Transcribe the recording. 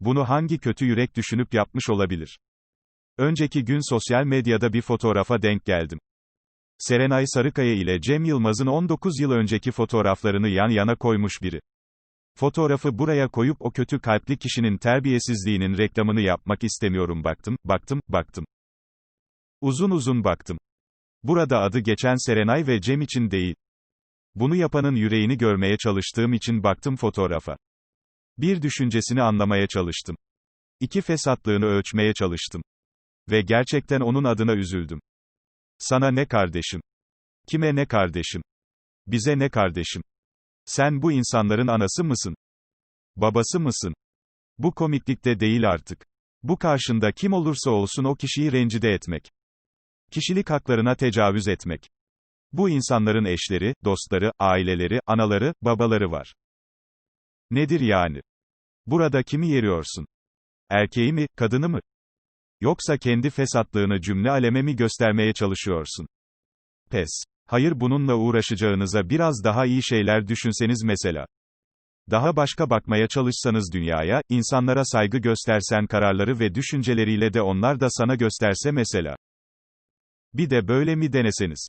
Bunu hangi kötü yürek düşünüp yapmış olabilir? Önceki gün sosyal medyada bir fotoğrafa denk geldim. Serenay Sarıkaya ile Cem Yılmaz'ın 19 yıl önceki fotoğraflarını yan yana koymuş biri. Fotoğrafı buraya koyup o kötü kalpli kişinin terbiyesizliğinin reklamını yapmak istemiyorum baktım, baktım, baktım. Uzun uzun baktım. Burada adı geçen Serenay ve Cem için değil. Bunu yapanın yüreğini görmeye çalıştığım için baktım fotoğrafa. Bir düşüncesini anlamaya çalıştım. İki fesatlığını ölçmeye çalıştım. Ve gerçekten onun adına üzüldüm. Sana ne kardeşim? Kime ne kardeşim? Bize ne kardeşim? Sen bu insanların anası mısın? Babası mısın? Bu komiklikte değil artık. Bu karşında kim olursa olsun o kişiyi rencide etmek. Kişilik haklarına tecavüz etmek. Bu insanların eşleri, dostları, aileleri, anaları, babaları var. Nedir yani? Burada kimi yeriyorsun? Erkeği mi, kadını mı? Yoksa kendi fesatlığını cümle aleme mi göstermeye çalışıyorsun? Pes. Hayır bununla uğraşacağınıza biraz daha iyi şeyler düşünseniz mesela. Daha başka bakmaya çalışsanız dünyaya, insanlara saygı göstersen kararları ve düşünceleriyle de onlar da sana gösterse mesela. Bir de böyle mi deneseniz?